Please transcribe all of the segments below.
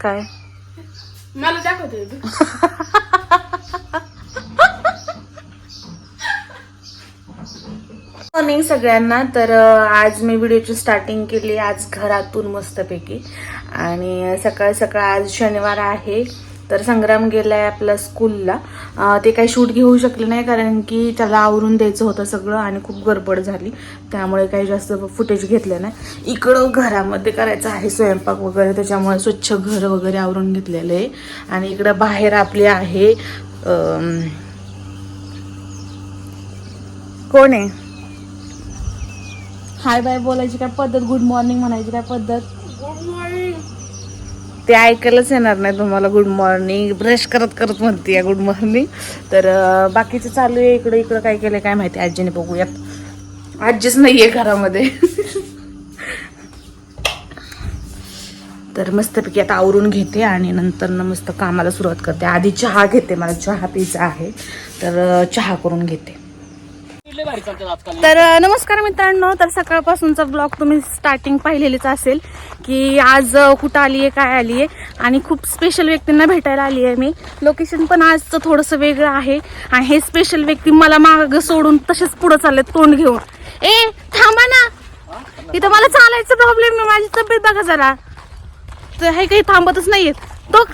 काय? मला दाखवते मॉर्निंग सगळ्यांना. तर आज मी व्हिडिओची स्टार्टिंग केली आज घरातून मस्तपैकी. आणि सकाळ सकाळ आज शनिवार आहे. तर संग्राम गेलाय आपल्या स्कूलला ते काही शूट घेऊ शकले नाही कारण की त्याला आवरून द्यायचं होतं सगळं आणि खूप गडबड झाली. त्यामुळे काही जास्त फुटेज घेतलं नाही. इकडं घरामध्ये करायचं आहे स्वयंपाक वगैरे त्याच्यामुळे स्वच्छ घर वगैरे आवरून घेतलेलं आहे. आणि इकडं बाहेर आपले आहे कोण आहे? हाय बाय बोलायची काय पद्धत? गुड मॉर्निंग म्हणायची काय पद्धत? ते ऐकायलाच येणार नाही तुम्हाला गुड मॉर्निंग ब्रश करत करत म्हणते या गुड मॉर्निंग तर बाकीचं चालू आहे इकडं इकडं काय केलं काय माहिती? आजीने बघूयात. आजीच नाही आहे घरामध्ये. तर मस्तपैकी आता आवरून घेते आणि नंतर ना मस्त कामाला सुरुवात करते. आधी चहा घेते मला चहा प्यायचा आहे. तर चहा करून घेते. तर नमस्कार मित्रांनो. तर सकाळपासूनचा ब्लॉग तुम्ही स्टार्टिंग पाहिलेलीच असेल की आज कुठं आली आहे काय आली आहे आणि खूप स्पेशल व्यक्तींना भेटायला आली आहे मी. लोकेशन पण आजचं थोडंसं वेगळं आहे आणि हे स्पेशल व्यक्ती मला मागं सोडून तसेच पुढं चालले तोंड घेऊन. ए थांबा ना. इथं मला चालायचं प्रॉब्लेम नाही माझी तब्येत बघा जरा. तर हे काही थांबतच नाहीयेत. तो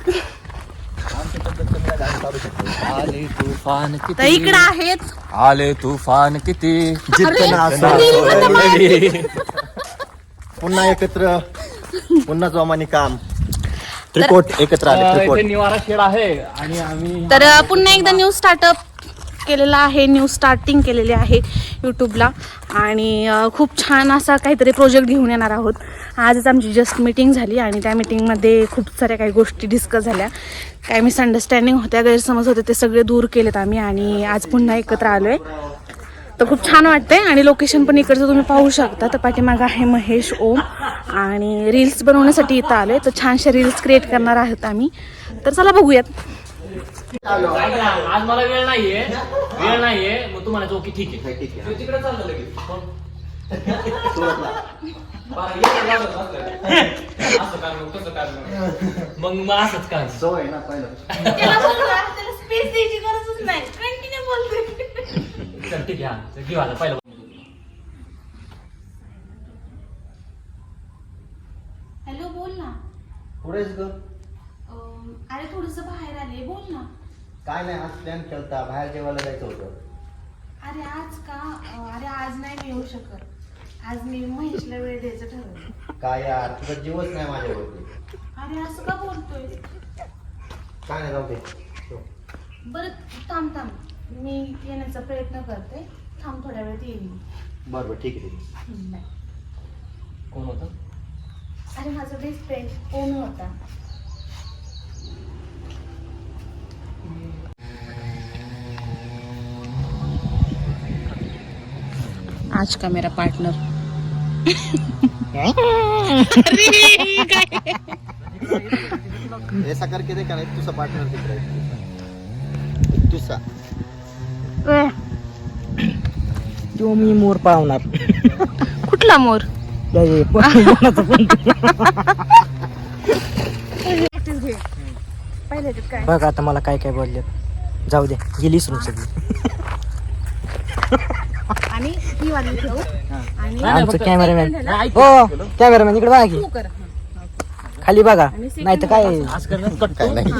आले तुफान तर किती इकडं आहेत. आले तुफान किती? अरे, असा अरे, पुन्हा एकत्र पुन्हा जोमाने काम. त्रिकोट एकत्र आले इथे त्रिकोट. निवारा शेड आहे आणि आम्ही तर पुन्हा एकदा न्यू स्टार्टअप केलेला आहे न्यू स्टार्टिंग केलेली आहे. यूट्यूबला आणि खूप छान असा काहीतरी प्रोजेक्ट घेऊन येणार आहोत. आजच आमची जस्ट मीटिंग झाली आणि त्या मीटिंगमध्ये खूप साऱ्या काही गोष्टी डिस्कस झाल्या. काय मिसअंडरस्टँडिंग होत्या गैरसमज होते ते सगळे दूर केलेत आम्ही आणि आज पुन्हा एकत्र आलो आहे तर खूप छान वाटतंय आणि लोकेशन पण इकडचं तुम्ही पाहू शकता. तर पाठीमागं आहे महेश ओम आणि रील्स बनवण्यासाठी इथं आलो आहे तर छानशा रील्स क्रिएट करणार आहोत आम्ही. तर चला बघूयात. आज मला वेळ नाहीये. वेळ नाहीये. मग तू म्हणायचं ओके ठीक आहे. ठीक आहे. तिकडे चाललं लगेच. मग, मग. असंच काय सवय ना पहिलं. त्याला बोलवा, त्याला स्पेस द्यायची गरजच नाही. कंटिन्यू बोलते चल ठीक आहे हा. चल, घेऊ आता पहिलं हॅलो बोल ना पुढेच ग अं, अरे थोडस बाहेर आले बोल ना काय नाही आज प्लॅन केलता. बाहेर जेवायला जायचं होतं. अरे आज का? अरे आज नाही मी येऊ शकत. आज मी महेशला वेळ द्यायचं ठरवलं काय यार तुझा जीवच नाही माझ्यावरती. अरे असं का बोलतोय? काय नाही जाऊ दे. ठेव. बरं थांब थांब. मी येण्याचा प्रयत्न करते. थांब थोड्या वेळात येईल मी. बरं बरं ठीक आहे ठीक आहे. हम्म, बाय. कोण होतं? अरे माझा बेस्ट फ्रेंड कोण होता? आज का मेरा पार्टनर ऐसा करके देखा नाही तुझा पार्टनर दिख रहा है तुझा तो मी मोर पावणार कुठला मोर? पहिले काय? बघ आता मला काय काय बोलले जाऊ दे गेली सगळी. आणि ही वाली ठेवू. आणि आमचं कॅमेरामॅन हो कॅमेरामॅन इकडे बघा की. तू कर. खाली बघा. नाही तर काय? आज करणं कट काय नाही.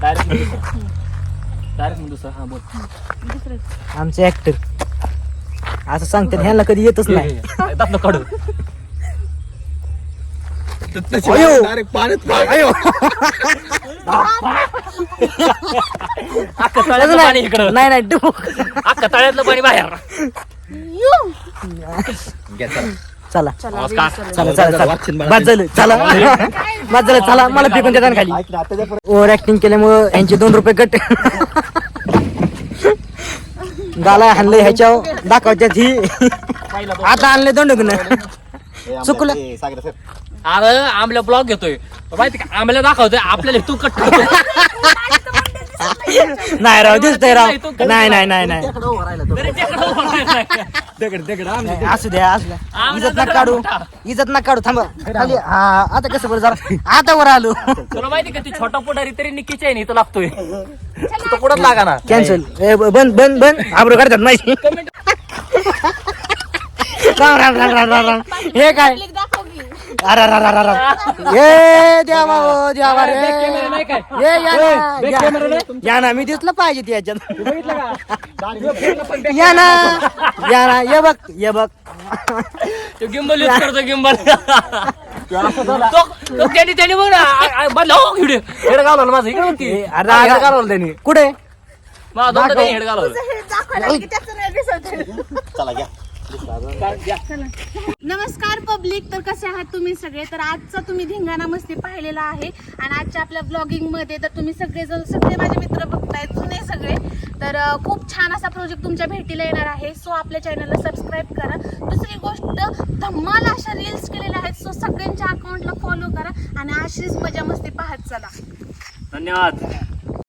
डायरेक्ट डायरेक्ट दुसरं हा बोल. दुसरं. आमचे ऍक्टर असं सांगतात ह्यांना कधी येतच नाही. दाबलं काढू अयो. डायरेक्ट पाण्यात अयो! अख्खं तळ्यातलं पाणी इकडं. नाही नाही डुबुक. अख्खं तळ्यातलं पाणी बाहेर. घ्या, चला. चला. चला नमस्कार. चला. चला चला वाचन मला बाद झालं चला. बाद झालं चला. मला फेकून देतात खाली. ऐक ना, आताच्या परत ओव्हर ऍक्टिंग केल्यामुळं यांचे दोन रुपये कट. गाला हाणलं ह्याच्यावर. दाखवत्यात ही. आता आणले दोन आमच्या- चुकलं. हे सागरे सर. अरे आमल्या ब्लॉग घेतोय. माहिती का? आमल्या दाखवतोय आपल्याला तू कट नाही राव दिसतंय राव. नाही नाही नाही नाही. तो. दगड दगड असू द्या असू द्या. इज्जत नका काढू. इज्जत नका काढू. थांबा खाली हा आता कसं बरं जरा आता वर आलो. तुला माहिती का ती छोटा पुढारी तरी निकीच्या आहे इथं लागतोय. तो पुढं लागा ना. कॅन्सल बंद बंद बंद. आबरू काढतात माहिती. राम राम राम राम राम राम हे काय? दाखव की. अरे अरे अरे अरे ये देवा ओ देवा रे. कॅमेरा नाही काय? ये या ना, या- या ना मी दिसलं पाहिजे ती याच्यात. या ना. या ना ये बघ ये बघ. तो गिंबल यूज करतो गिंबल तो तो त्याने त्याने बघ ना आ- आ- बदला हो व्हिडिओ हेड घालवलं माझं इकडे होती ए, अरे, हेड घालवलं त्यांनी. कुठे? माझा हेड घालवलं हे दाखवायला की त्याचं नाही दिसत. चला घ्या. नमस्कार पब्लिक तर कसे आहात तुम्ही सगळे? तर आजचा तुम्ही धिंगाणा मस्ती पाहिलेला आहे. आणि आजच्या आपल्या ब्लॉगिंगमध्ये तर तुम्ही सगळे जण सगळे माझे मित्र बघतायत जुने सगळे. तर खूप छान असा प्रोजेक्ट तुमच्या भेटीला येणार आहे. सो आपल्या चॅनलला सबस्क्राईब करा. दुसरी गोष्ट धम्माल अशा रील्स केलेल्या आहेत. सो सगळ्यांच्या अकाउंटला फॉलो करा. आणि अशीच मजा मस्ती पाहत चला. धन्यवाद.